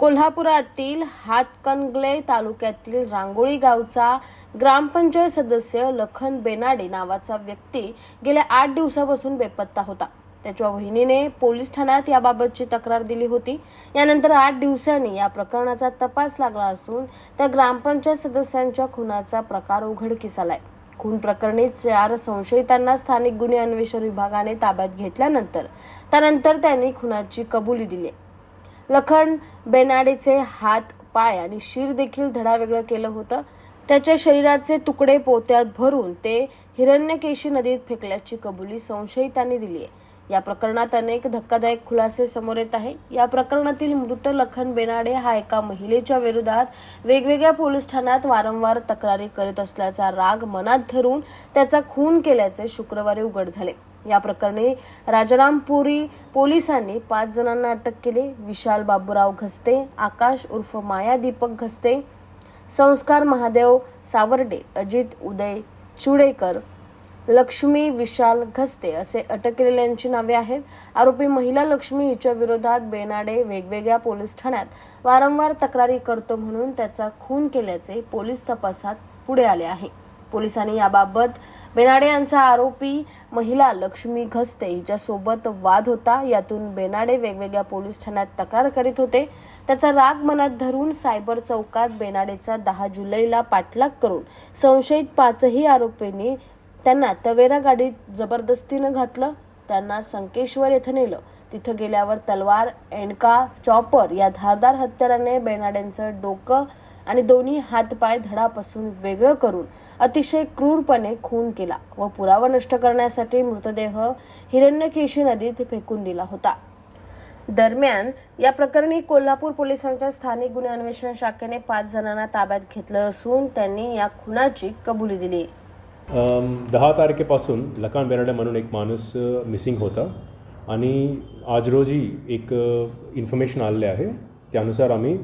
कोल्हापुरातील हातकनगले तालुक्यातील रांगोळी गावचा ग्रामपंचायत सदस्य लखन बेनाडे नावाचा व्यक्ती गेल्या आठ दिवसापासून बेपत्ता होता. त्याच्या वहिनीने पोलीस ठाण्यात याबाबतची तक्रार दिली होती. यानंतर आठ दिवसांनी या प्रकरणाचा तपास लागला असून त्या ग्रामपंचायत सदस्यांच्या खुनाचा प्रकार उघडकीस आलाय खून प्रकरणी चार संशयितांना स्थानिक गुन्हे अन्वेषण विभागाने ताब्यात घेतल्यानंतर त्यानंतर त्यांनी खुनाची कबुली दिली लखन बेनाडेचे हात पाय आणि शिर देखील धडावेगळं केलं होतं. त्याच्या शरीराचे तुकडे पोत्यात भरून ते हिरण्यकेशी नदीत फेकल्याची कबुली संशयितांनी दिली आहे. या प्रकरणात अनेक धक्कादायक खुलासे समोर येत आहे या प्रकरणातील मृत लखन बेनाडे हा एका महिलेच्या विरोधात वेगवेगळ्या पोलीस ठाण्यात वारंवार तक्रारी करीत असल्याचा राग मनात धरून त्याचा खून केल्याचे शुक्रवारी उघड झाले. या प्रकरणी राजारामपुरी पोलिसांनी पाच जणांना अटक केली. विशाल बाबूराव घस्ते आकाश उर्फ माया दीपक घस्ते संस्कार महादेव सावर्डे अजित उदय चुडेकर लक्ष्मी विशाल घस्ते असे अटक केलेल्यांची नावे आहेत. आरोपी महिला लक्ष्मी हिच्या विरोधात बेनाडे वेगवेगळ्या पोलीस ठाण्यात वारंवार तक्रारी करतो म्हणून त्याचा खून केल्याचे पोलीस तपासात पुढे आले आहे. पोलिसांनी याबाबत बेनाडे यांचा आरोपी महिला लक्ष्मी घस्ते हिच्यासोबत वाद होता. यातून बेनाडे वेगवेगळ्या पोलीस ठाण्यात तक्रार करीत होते. त्याचा राग मनात धरून सायबर चौकात बेनाडेचा दहा जुलैला पाठलाग करून संशयित पाचही आरोपींनी त्यांना तवेरा गाडीत जबरदस्तीनं घातलं. त्यांना संकेश्वर येथे नेलं. तिथं गेल्यावर तलवार एणका चॉपर या धारदार हत्याराने बेनाड्यांचं डोकं आणि दोन्ही हातपाय धडापासून वेगळं करून अतिशय क्रूरपणे खून केला व पुरावा नष्ट करण्यासाठी मृतदेह हिरण्यकेशी नदीत फेकून दिला होता. दरम्यान या प्रकरणी कोल्हापूर पोलिसांच्या स्थानिक गुन्हे अन्वेषण शाखेने पाच जणांना ताब्यात घेतलं असून त्यांनी या खुनाची कबुली दिली. दहा तारखेपासून लकान बेराडे म्हणून एक माणूस मिसिंग होता आणि आज रोजी एक इन्फॉर्मेशन आलेले आहे. त्यानुसार आम्ही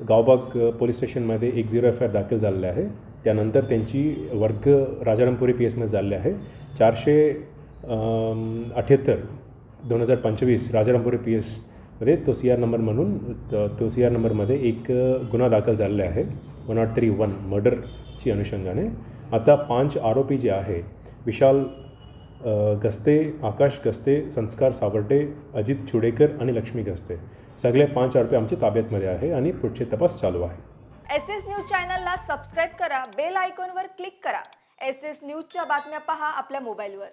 गावबाग पोलीस स्टेशनमध्ये एक झिरो एफ आय आर दाखल झालेले आहे. त्यानंतर त्यांची वर्ग राजारामपुरी पी एसमध्ये झालेली आहे. चारशे अठ्ठ्याहत्तर दोन हजार पंचवीस राजारामपुरी पी एसमध्ये तो सी आर नंबर म्हणून तो सी आर नंबरमध्ये एक गुन्हा दाखल झालेला आहे. वन नॉट थ्री वन मर्डरची अनुषंगाने. आता पाच आरोपी जे आहे विशाल गस्ते आकाश गस्ते संस्कार सावर्डे अजित चुडेकर आणि लक्ष्मी गस्ते. सगळे पाच आरोपी आमच्या ताब्यातमध्ये आहे आणि पुढचे तपास चालू आहे. एस एस न्यूज चॅनलला सबस्क्राईब करा बेल आयकॉनवर क्लिक करा. एस एस न्यूजच्या बातम्या पहा आपल्या मोबाईलवर.